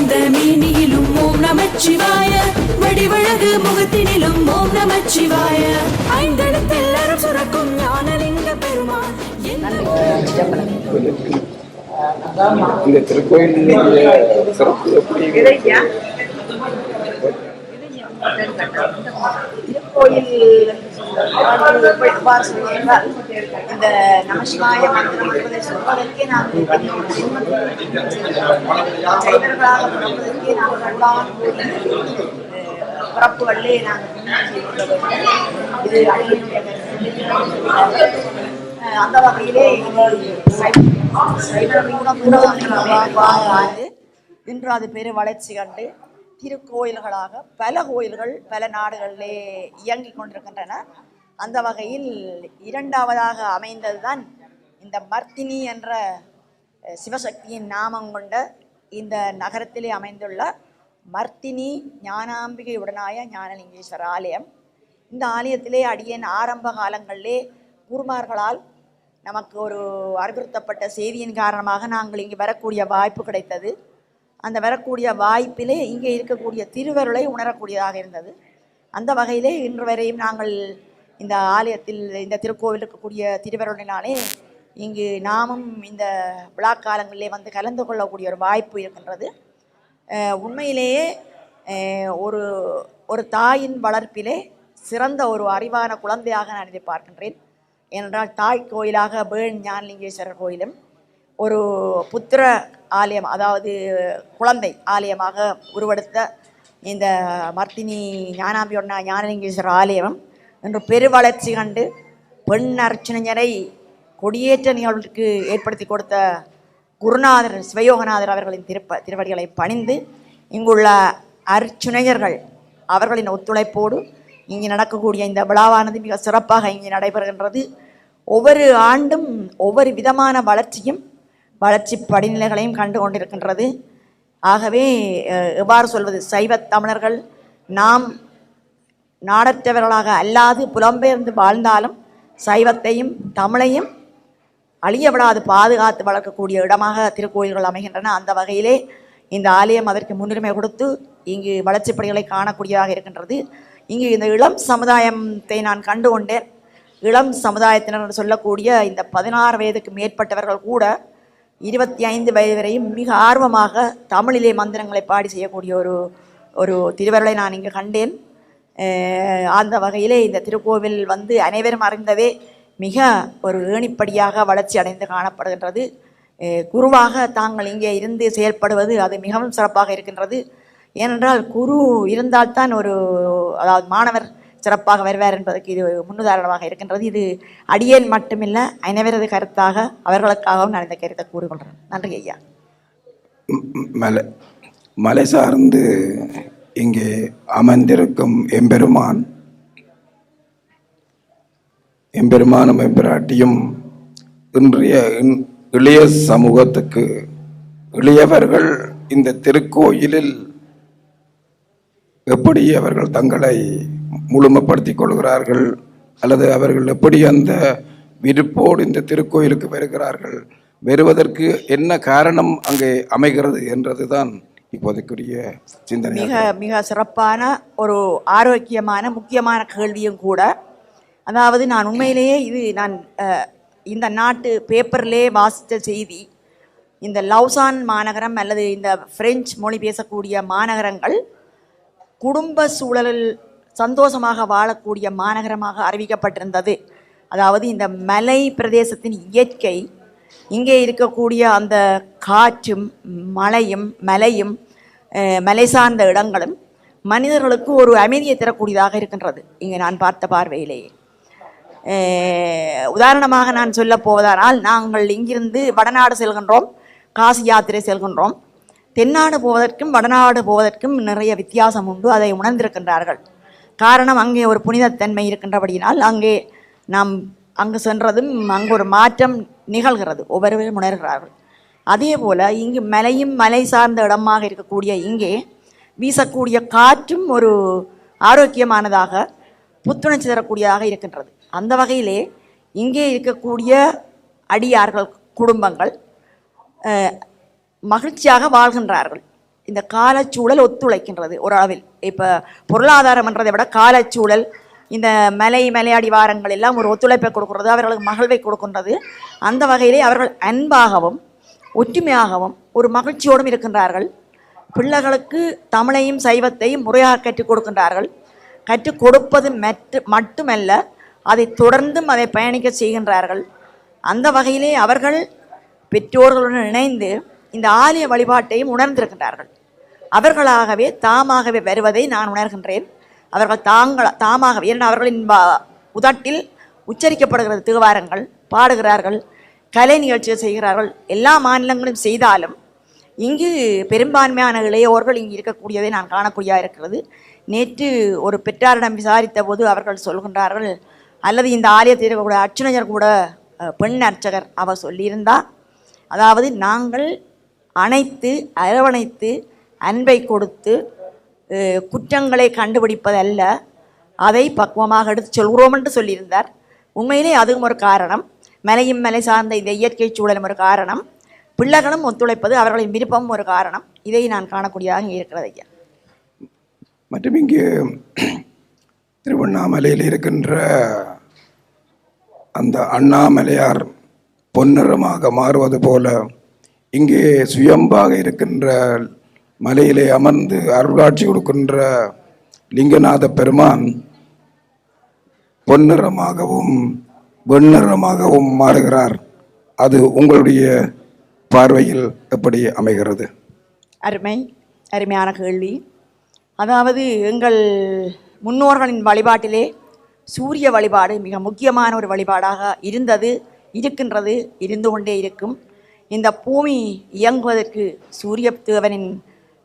பொடியணிந்த மேனியிலும் ஓம் நமச்சிவாய. வடிவழகு முகத்தினிலும் ஓம் நமச்சிவாய. ஐந்தெழுத்தில் அருள் சுரக்கும் ஞானலிங்க பெருமான். இந்த திருக்கோயிலுடைய சிறப்பு எப்படி திருக்கோயில் எவ்வாறு சொல்வதென்றால் இந்த நமசிவாய மந்திரம் என்பதை சொல்வதற்கே நாங்கள் சைவர்களாக பிறப்பதற்கே நாங்கள் அன்பாக பிறப்பு பிறப்புகளிலே நாங்கள் இது அடியனுடைய அந்த வகையிலே சைவ- இன்று அது பெரு வளர்ச்சி கண்டு திருக்கோயில்களாக பல கோயில்கள் பல நாடுகளிலே இயங்கிக் கொண்டிருக்கின்றன. அந்த வகையில் இரண்டாவதாக அமைந்ததுதான் இந்த மர்த்தினி என்ற சிவசக்தியின் நாமம் கொண்ட இந்த நகரத்திலே அமைந்துள்ள மர்த்தினி ஞானாம்பிகை உடனாய ஞானலிங்கேஸ்வர ஆலயம். இந்த ஆலயத்திலே அடியேன் ஆரம்ப காலங்களிலே குருமார்களால் நமக்கு ஒரு அறிவுறுத்தப்பட்ட செய்தியின் காரணமாக நாங்கள் இங்கே வரக்கூடிய வாய்ப்பு கிடைத்தது. அந்த வரக்கூடிய வாய்ப்பிலே இங்கே இருக்கக்கூடிய திருவருளை உணரக்கூடியதாக இருந்தது. அந்த வகையிலே இன்று வரையும் நாங்கள் இந்த ஆலயத்தில் இந்த திருக்கோவில் இருக்கக்கூடிய திருவருளினாலே இங்கு நாமும் இந்த விழா காலங்களிலே வந்து கலந்து கொள்ளக்கூடிய ஒரு வாய்ப்பு இருக்கின்றது. உண்மையிலேயே ஒரு ஒரு தாயின் வளர்ப்பிலே சிறந்த ஒரு அறிவான குழந்தையாக நான் இதை பார்க்கின்றேன். ஏனென்றால் தாய் கோயிலாக பேண் ஞானலிங்கேஸ்வரர் கோயிலும் ஒரு புத்திர ஆலயம் அதாவது குழந்தை ஆலயமாக உருவெடுத்த இந்த மர்த்தினி ஞானாம்பியொன்னா ஞானலிங்கேஸ்வரர் ஆலயம் இன்று பெருவளர்ச்சி கண்டு பெண் அர்ச்சனைஞரை கொடியேற்ற நிகழ்வுக்கு ஏற்படுத்தி கொடுத்த குருநாதர் சிவயோகநாதர் அவர்களின் திருப்ப திருவடிகளை பணிந்து இங்குள்ள அர்ச்சுனையர்கள் அவர்களின் ஒத்துழைப்போடு இங்கே நடக்கக்கூடிய இந்த விழாவானது மிக சிறப்பாக இங்கே நடைபெறுகின்றது. ஒவ்வொரு ஆண்டும் ஒவ்வொரு விதமான வளர்ச்சியும் வளர்ச்சி படிநிலைகளையும் கண்டு கொண்டிருக்கின்றது. ஆகவே எவ்வாறு சொல்வது? சைவத் தமிழர்கள் நாம் நாடற்றவர்களாக அல்லாது புலம்பெயர்ந்து வாழ்ந்தாலும் சைவத்தையும் தமிழையும் அழிய விடாது பாதுகாத்து வளர்க்கக்கூடிய இடமாக திருக்கோயில்கள் அமைகின்றன. அந்த வகையிலே இந்த ஆலயம் அதற்கு முன்னுரிமை கொடுத்து இங்கு வளர்ச்சிப் பணிகளை காணக்கூடியதாக இருக்கின்றது. இங்கு இந்த இளம் சமுதாயத்தை நான் கண்டு கொண்டேன். இளம் சமுதாயத்தினர் சொல்லக்கூடிய இந்த பதினாறு வயதுக்கு மேற்பட்டவர்கள் கூட இருபத்தி ஐந்து வயது வரையும் மிக ஆர்வமாக தமிழிலே மந்திரங்களை பாடி செய்யக்கூடிய ஒரு ஒரு திருவருளை நான் இங்கு கண்டேன். அந்த வகையிலே இந்த திருக்கோவில் வந்து அனைவரும் அறிந்ததே மிக ஒரு ஏணிப்படியாக வளர்ச்சி அடைந்து காணப்படுகின்றது. குருவாக தாங்கள் இங்கே இருந்து செயல்படுவது அது மிகவும் சிறப்பாக இருக்கின்றது. ஏனென்றால் குரு இருந்தால்தான் ஒரு அதாவது மாணவர் சிறப்பாக வருவார் என்பதற்கு இது ஒரு முன்னுதாரணமாக இருக்கின்றது. இது அடியேன் மட்டுமில்லை அனைவரது கருத்தாக அவர்களுக்காகவும் நான் இந்த கருத்தை கூறிக்கொள்கிறேன். நன்றி ஐயா. மலை மலை சார்ந்து இங்கே அமர்ந்திருக்கும் எம்பெருமான் எம்பெருமானும் எம்பிராட்டியும் இன்றைய இன்- இளைய சமூகத்துக்கு இளையவர்கள் இந்த திருக்கோயிலில் எப்படி அவர்கள் தங்களை முழுமைப்படுத்திக் கொள்கிறார்கள் அல்லது அவர்கள் எப்படி அந்த விருப்போடு இந்த திருக்கோயிலுக்கு வருகிறார்கள் வருவதற்கு என்ன காரணம் அங்கே அமைகிறது என்றதுதான் இப்போதைக்குரிய சிந்தனை. மிக மிக சிறப்பான ஒரு ஆரோக்கியமான முக்கியமான கேள்வியும் கூட. அதாவது நான் உண்மையிலேயே இது நான் இந்த நாட்டு பேப்பர்லே வாசித்த செய்தி இந்த லவ்சான் மாநகரம் அல்லது இந்த பிரெஞ்சு மொழி பேசக்கூடிய மாநகரங்கள் குடும்ப சூழலில் சந்தோஷமாக வாழக்கூடிய மாநகரமாக அறிவிக்கப்பட்டிருந்தது. அதாவது இந்த மலை பிரதேசத்தின் இயற்கை இங்கே இருக்கக்கூடிய அந்த காற்றும் மலையும் மலையும் மலை சார்ந்த இடங்களும் மனிதர்களுக்கு ஒரு அமைதியை தரக்கூடியதாக இருக்கின்றது. இங்கே நான் பார்த்த பார்வையிலேயே உதாரணமாக நான் சொல்ல போவதானால் நாங்கள் இங்கிருந்து வடநாடு செல்கின்றோம் காசி யாத்திரை செல்கின்றோம். தென்னாடு போவதற்கும் வடநாடு போவதற்கும் நிறைய வித்தியாசம் உண்டு. அதை உணர்ந்திருக்கின்றார்கள். காரணம் அங்கே ஒரு புனிதத்தன்மை இருக்கின்றபடியினால் அங்கே நாம் அங்கு சென்றதும் அங்கு ஒரு மாற்றம் நிகழ்கிறது. ஒவ்வொருவரும் உணர்கிறார்கள். அதே போல் இங்கு மலையும் மலை சார்ந்த இடமாக இருக்கக்கூடிய இங்கே வீசக்கூடிய காற்றும் ஒரு ஆரோக்கியமானதாக புத்துணர்ச்சி தரக்கூடியதாக இருக்கின்றது. அந்த வகையிலே இங்கே இருக்கக்கூடிய அடியார்கள் குடும்பங்கள் மகிழ்ச்சியாக வாழ்கின்றார்கள். இந்த காலச்சூழல் ஒத்துழைக்கின்றது ஒரு அளவில். இப்போ பொருளாதாரம்ன்றதை விட காலச்சூழல் இந்த மலை மலையடிவாரங்கள் எல்லாம் ஒரு ஒத்துழைப்பை கொடுக்கிறது அவர்களுக்கு மகிழ்வை கொடுக்கின்றது. அந்த வகையிலே அவர்கள் அன்பாகவும் ஒற்றுமையாகவும் ஒரு மகிழ்ச்சியோடும் இருக்கின்றார்கள். பிள்ளைகளுக்கு தமிழையும் சைவத்தையும் முறையாக கற்றுக் கொடுக்கின்றார்கள். கற்றுக் கொடுப்பது மற்ற மட்டுமல்ல அதை தொடர்ந்தும் அதை பயணிக்க செய்கின்றார்கள். அந்த வகையிலே அவர்கள் பெற்றோர்களுடன் இணைந்து இந்த ஆலய வழிபாட்டையும் உணர்ந்திருக்கின்றார்கள். அவர்களாகவே தாமாகவே வருவதை நான் உணர்கின்றேன். அவர்கள் தாங்கள் தாமாகவே ஏன்னா அவர்களின் வா- உதட்டில் உச்சரிக்கப்படுகிறது திருவாரங்கள் பாடுகிறார்கள் கலை நிகழ்ச்சிகள் செய்கிறார்கள். எல்லா மாநிலங்களும் செய்தாலும் இங்கு பெரும்பான்மையான இளையோர்கள் இங்கு இருக்கக்கூடியதை நான் காணக்கூடியதாக இருக்கிறது. நேற்று ஒரு பெற்றாரிடம் விசாரித்த போது அவர்கள் சொல்கின்றார்கள் அல்லது இந்த ஆலயத்தில் இருக்கக்கூடிய அர்ச்சனையர் கூட பெண் அர்ச்சகர் அவர் சொல்லியிருந்தா அதாவது நாங்கள் அணைத்து அரவணைத்து அன்பை கொடுத்து குற்றங்களை கண்டுபிடிப்பதல்ல. அதை பக்குவமாக எடுத்து சொல்கிறோம் என்று சொல்லியிருந்தார். உண்மையிலே அதுவும் ஒரு காரணம். மலையும் மலை சார்ந்த இந்த இயற்கை சூழலும் ஒரு காரணம். பிள்ளைகளும் ஒத்துழைப்பது அவர்களின் விருப்பமும் ஒரு காரணம். இதை நான் காணக்கூடியதாக இருக்கிறது ஐயா. மற்றும் இங்கு திருவண்ணாமலையில் இருக்கின்ற அந்த அண்ணாமலையார் பொன்னிறமாக மாறுவது போல இங்கே சுயம்பாக இருக்கின்ற மலையிலே அமர்ந்து அருள்காட்சி கொடுக்கின்ற லிங்கநாத பெருமான் பொன்னிறமாகவும் வெண்ணிறமாகவும் மாறுகிறார். அது உங்களுடைய பார்வையில் எப்படி அமைகிறது? அருமை அருமையான கேள்வி. அதாவது எங்கள் முன்னோர்களின் வழிபாட்டிலே சூரிய வழிபாடு மிக முக்கியமான ஒரு வழிபாடாக இருந்தது இருக்கின்றது இருந்து கொண்டே இருக்கும். இந்த பூமி இயங்குவதற்கு சூரிய தேவனின்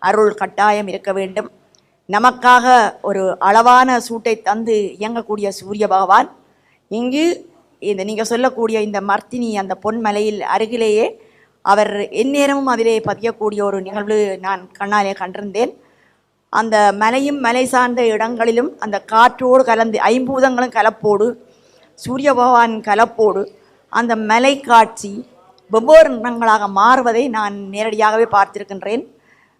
அருள் கட்டாயம் இருக்க வேண்டும். நமக்காக ஒரு அளவான சூட்டை தந்து இயங்கக்கூடிய சூரிய பகவான். இங்கு இந்த நீங்கள் சொல்லக்கூடிய இந்த மர்த்தினி அந்த பொன்மலையில் அருகிலேயே அவர் எந்நேரமும் அதிலே பதியக்கூடிய ஒரு நிகழ்வு நான் கண்ணாலே கண்டிருந்தேன். அந்த மலையும் மலை சார்ந்த இடங்களிலும் அந்த காற்றோடு கலந்து ஐம்பூதங்களும் கலப்போடு சூரிய பகவான் கலப்போடு அந்த மலை காட்சி வெவ்வேறு நிறங்களாக மாறுவதை நான் நேரடியாகவே பார்த்திருக்கின்றேன்.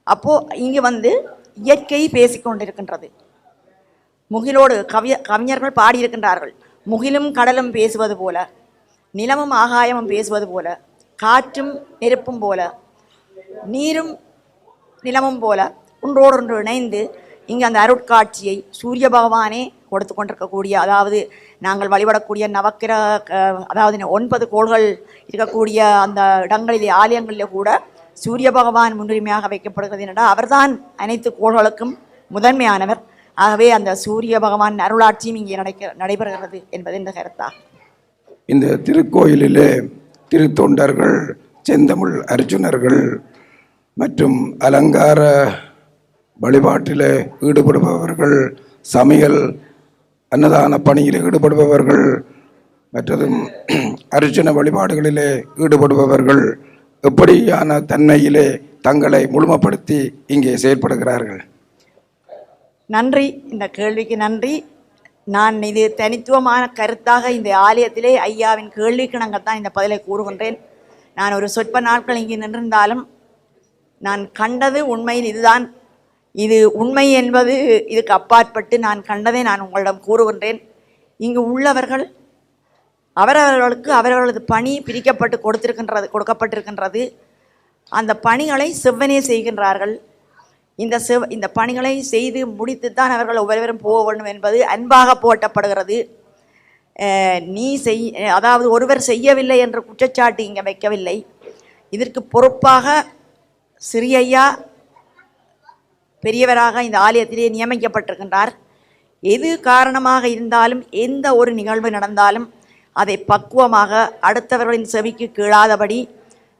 அப்போது இங்கே வந்து இயற்கை பேசிக்கொண்டிருக்கின்றது. முகிலோடு கவிய கவிஞர்கள் பாடியிருக்கின்றார்கள். முகிலும் கடலும் பேசுவது போல நிலமும் ஆகாயமும் பேசுவது போல காற்றும் நெருப்பும் போல நீரும் நிலமும் போல ஒன்றோடொன்று இணைந்து இங்கே அந்த அருட்காட்சியை சூரிய பகவானே கொடுத்து கொண்டிருக்கக்கூடிய அதாவது நாங்கள் வழிபடக்கூடிய நவக்கிர க- அதாவது ஒன்பது கோள்கள் இருக்கக்கூடிய அந்த இடங்களிலே ஆலயங்களில் கூட சூரிய பகவான் முன்னுரிமையாக வைக்கப்படுகிறது என்னடா அவர்தான் அனைத்து கோள்களுக்கும் முதன்மையானவர். ஆகவே அந்த சூரிய பகவான் அருளாட்சியும் இங்கே நடக்க நடைபெறுகிறது என்பது இந்த கருத்தாகும் இந்த திருக்கோயிலிலே திருத்தொண்டர்கள் செந்தமிழ் அர்ஜுனர்கள் மற்றும் அலங்கார வழிபாட்டில் ஈடுபடுபவர்கள் சமையல் அன்னதான பணியில் ஈடுபடுபவர்கள் மற்றதும் அர்ச்சன வழிபாடுகளிலே ஈடுபடுபவர்கள் எப்படியான தன்மையிலே தங்களை முழுமைப்படுத்தி இங்கே செயல்படுகிறார்கள்? நன்றி. இந்த கேள்விக்கு நன்றி. நான் இது தனித்துவமான கருத்தாக இந்த ஆலயத்திலே ஐயாவின் கேள்விக்கு நாங்கள் தான் இந்த பதிலை கூறுகின்றேன். நான் ஒரு சொற்ப நாட்கள் இங்கே நின்றிருந்தாலும் நான் கண்டது உண்மையில் இதுதான். இது உண்மை என்பது இதுக்கு அப்பாற்பட்டு நான் கண்டதை நான் உங்களிடம் கூறுகின்றேன். இங்கு உள்ளவர்கள் அவரவர்களுக்கு அவரவர்களது பணி பிரிக்கப்பட்டு கொடுத்திருக்கின்றது கொடுக்கப்பட்டிருக்கின்றது. அந்த பணிகளை செவ்வனே செய்கின்றார்கள். இந்த செவ் இந்த பணிகளை செய்து முடித்து தான் அவர்கள் ஒவ்வொருவரும் போக வேண்டும் என்பது அன்பாக போட்டப்படுகிறது நீ செய் அதாவது ஒருவர் செய்யவில்லை என்ற குற்றச்சாட்டு இங்கே வைக்கவில்லை. இதற்கு பொறுப்பாக சிறியையா பெரியவராக இந்த ஆலயத்திலே நியமிக்கப்பட்டிருக்கின்றார். எது காரணமாக இருந்தாலும் எந்த ஒரு நிகழ்வு நடந்தாலும் அதை பக்குவமாக அடுத்தவர்களின் செவிக்கு கீழாதபடி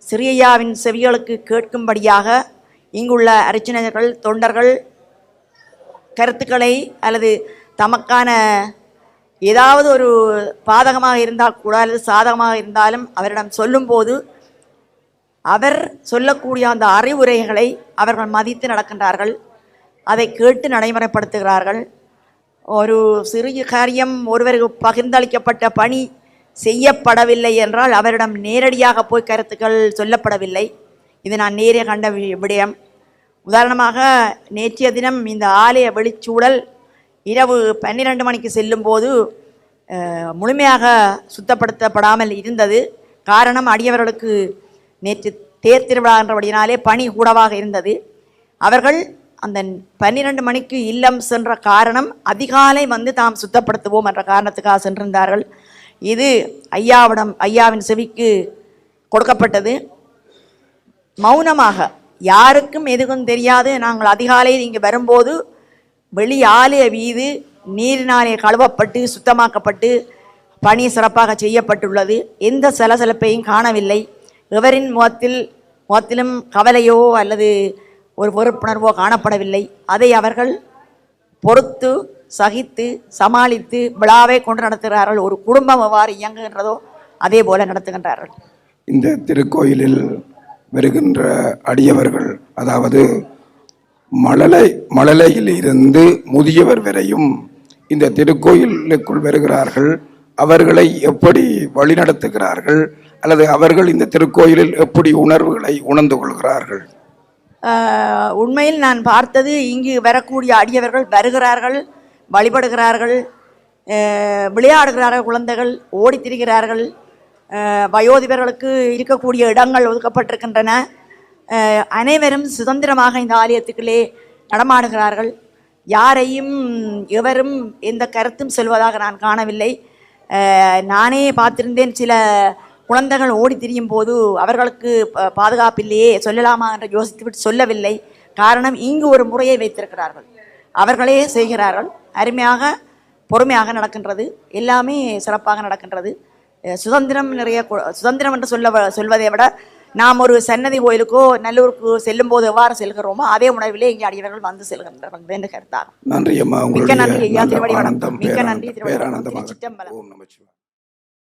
சிறியாவின் செவிகளுக்கு கேட்கும்படியாக இங்குள்ள அர்ச்சனையர்கள் தொண்டர்கள் கருத்துக்களை அல்லது தமக்கான ஏதாவது ஒரு பாதகமாக இருந்தால் கூட அல்லது சாதகமாக இருந்தாலும் அவரிடம் சொல்லும்போது அவர் சொல்லக்கூடிய அந்த அறிவுரைகளை அவர்கள் மதித்து நடக்கின்றார்கள். அதை கேட்டு நடைமுறைப்படுத்துகிறார்கள். ஒரு சிறிய காரியம் ஒருவருக்கு பகிர்ந்தளிக்கப்பட்ட பணி செய்யப்படவில்லை என்றால் அவரிடம் நேரடியாக போய் கருத்துக்கள் சொல்லப்படவில்லை. இது நான் நேரே கண்ட வி- விடயம். உதாரணமாக நேற்றைய தினம் இந்த ஆலய வெளிச்சூழல் இரவு பன்னிரண்டு மணிக்கு செல்லும்போது முழுமையாக சுத்தப்படுத்தப்படாமல் இருந்தது. காரணம் அடியவர்களுக்கு நேற்று தேர் திருவிழா என்றபடியினாலே பணி கூடவாக இருந்தது. அவர்கள் அந்த பன்னிரண்டு மணிக்கு இல்லம் சென்ற காரணம் அதிகாலை வந்து தாம் சுத்தப்படுத்துவோம் என்ற காரணத்துக்காக சென்றிருந்தார்கள். இது ஐயாவிடம் ஐயாவின் செவிக்கு கொடுக்கப்பட்டது. மௌனமாக யாருக்கும் எதுவும் தெரியாது. நாங்கள் அதிகாலையில் இங்கே வரும்போது வெளி ஆலய வீது நீரினாலே கழுவப்பட்டு சுத்தமாக்கப்பட்டு பணி சிறப்பாக செய்யப்பட்டுள்ளது. எந்த சலசலப்பையும் காணவில்லை. எவரின் முகத்தில் முகத்திலும் கவலையோ அல்லது ஒரு பொறுப்புணர்வோ காணப்படவில்லை. அதை அவர்கள் பொறுத்து சகித்து சமாளித்து விழாவை கொண்டு நடத்துகிறார்கள். ஒரு குடும்பம் எவ்வாறு இயங்குகின்றதோ அதே போல நடத்துகின்றார்கள். இந்த திருக்கோயிலில் வருகின்ற அடியவர்கள் அதாவது மழலை மழலையில் இருந்து முதியவர் வரையும் இந்த திருக்கோயிலுக்குள் வருகிறார்கள். அவர்களை எப்படி வழிநடத்துகிறார்கள்? அல்லது அவர்கள் இந்த திருக்கோயிலில் எப்படி உணர்வுகளை உணர்ந்து கொள்கிறார்கள்? உண்மையில் நான் பார்த்தது இங்கு வரக்கூடிய அடியவர்கள் வருகிறார்கள். வழிபடுகிறார்கள் விளையாடுகிறார்கள் குழந்தைகள் ஓடித் திரிகிறார்கள். வயோதிபர்களுக்கு இருக்கக்கூடிய இடங்கள் ஒதுக்கப்பட்டிருக்கின்றன. அனைவரும் சுதந்திரமாக இந்த ஆலயத்துக்குள்ளே நடமாடுகிறார்கள். யாரையும் எவரும் எந்த கருத்தும் சொல்வதாக நான் காணவில்லை. நானே பார்த்திருந்தேன் சில குழந்தைகள் ஓடி திரியும் போது அவர்களுக்கு ப- பாதுகாப்பில்லையே சொல்லலாமா என்று யோசித்துவிட்டு சொல்லவில்லை. காரணம் இங்கு ஒரு முறையை வைத்திருக்கிறார்கள். அவர்களே செய்கிறார்கள். அருமையாக பொறுமையாக நடக்கின்றது. எல்லாமே சிறப்பாக நடக்கின்றது. சுதந்திரம் நிறைய சுதந்திரம் என்று சொல்ல சொல்வதை விட நாம் ஒரு சன்னதி கோயிலுக்கோ நல்லூருக்கு செல்லும் போது எவ்வாறு செல்கிறோமோ அதே உணர்விலே இங்கே அடியவர்கள் வந்து செல்கின்றார்கள் என்று கருத்தாகும் நன்றி அம்மா. மிக்க நன்றி ஐயா திருவடி வணக்கம். மிக்க நன்றி திருவடி வணக்கம்.